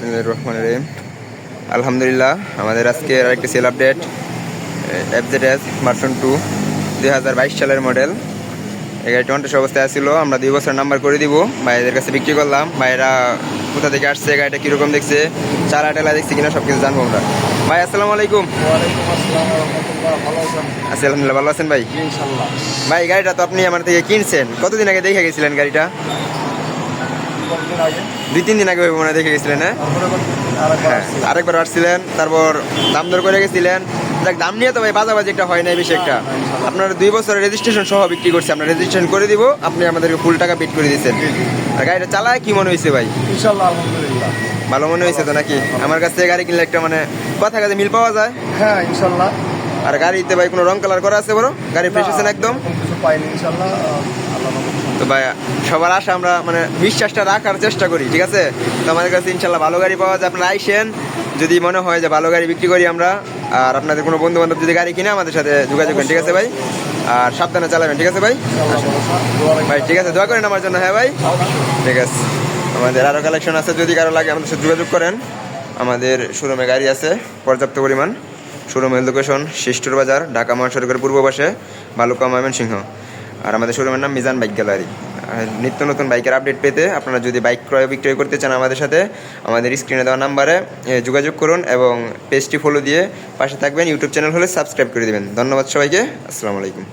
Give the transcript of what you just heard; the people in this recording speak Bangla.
রহিম। আলহামদুলিল্লাহ আমাদের আজকে আরেকটি sale update FZS version two দুই হাজার বাইশ সালের মডেল এই গাড়িটি অন্টেস অবস্থায় আসছিল আমরা দুই বছর নাম্বার করে দিব। ভাইদের কাছে বিক্রি করলাম ভাইরা কোথা থেকে আসছে গাড়িটা কীরকম দেখছে চালা টালা দেখছে কিনা সব কিছু জানব আমরা। ভাই আসসালামু আলাইকুম। ওয়ালাইকুম ভালো আছেন আছি আলহামদুলিল্লাহ ভালো আছেন ভাই? ভাই গাড়িটা তো আপনি আমার থেকে কিনছেন। কতদিন আগে দেখে গেছিলেন গাড়িটা? দুই তিন দিন আগে মনে দেখে গেছিলেন হ্যাঁ? আরেকবার হ্যাঁ। আরেকবার আসছিলেন তারপর দাম দর করে গেছিলেন। দেখ দাম নিয়ে তো ভাই বাজাবাজি একটা হয় নাই বেশি একটা। আপনার দুই বছরের রেজিস্ট্রেশন সহ বিক্রি করছে আমরা রেজিস্ট্রেশন করে দিব আপনি আমাদেরকে ফুল টাকা পেড করে দিচ্ছেন। আর গাড়িটা চালায় কি মনে হয়েছে ভাই? আলহামদুলিল্লাহ। ভালো মনে হয়েছে তো নাকি? আমার কাছ থেকে গাড়ি কিনলে একটা মানে কথা কাজে মিল পাওয়া যায়। হ্যাঁ ইনশাল্লাহ। আর গাড়িতে ভাই কোনো রং কালার করা আছে বড় গাড়ি ফ্রেশ আছে না একদম? কিছু পাইনি ইনশাল্লাহ আল্লাহ তো ভাই, সবার আশা আমরা মানে বিশ্বাসটা রাখার চেষ্টা করি, ঠিক আছে? তো আমাদের কাছে ইনশাল্লাহ ভালো গাড়ি পাওয়া যায়। আপনারা আইসেন, যদি মনে হয় যে ভালো গাড়ি বিক্রি করি আমরা, আর আপনাদের কোনো বন্ধু বান্ধব যদি গাড়ি কিনে আমাদের সাথে যোগাযোগ করেন, ঠিক আছে ভাই? আর সাবধানে চালাবেন, ঠিক আছে ভাই। ভাই, ঠিক আছে, দোয়া করেন আমার জন্য হ্যাঁ ভাই? ঠিক আছে। আমাদের আরও কালেকশন আছে, যদি কারও লাগে আমাদের সাথে যোগাযোগ করেন। আমাদের শোরুমে গাড়ি আছে, পর্যাপ্ত পরিমাণ। শোরুমের লোকেশন শিষ্টুর বাজার, ঢাকা মহাসড়কের পূর্ব পাশে, বালুকা ময়মনসিংহ। আর আমাদের শোরুমের নাম মিজান বাইক গ্যালারি। নিত্য নতুন বাইকের আপডেট পেতে আপনারা যদি বাইক ক্রয় বিক্রয় করতে চান আমাদের সাথে, আমাদের স্ক্রিনে দেওয়া নাম্বারে যোগাযোগ করুন এবং পেজটি ফলো দিয়ে পাশে থাকবেন। ইউটিউব চ্যানেল হলে সাবস্ক্রাইব করে দেবেন। ধন্যবাদ সবাইকে। আসসালামু আলাইকুম।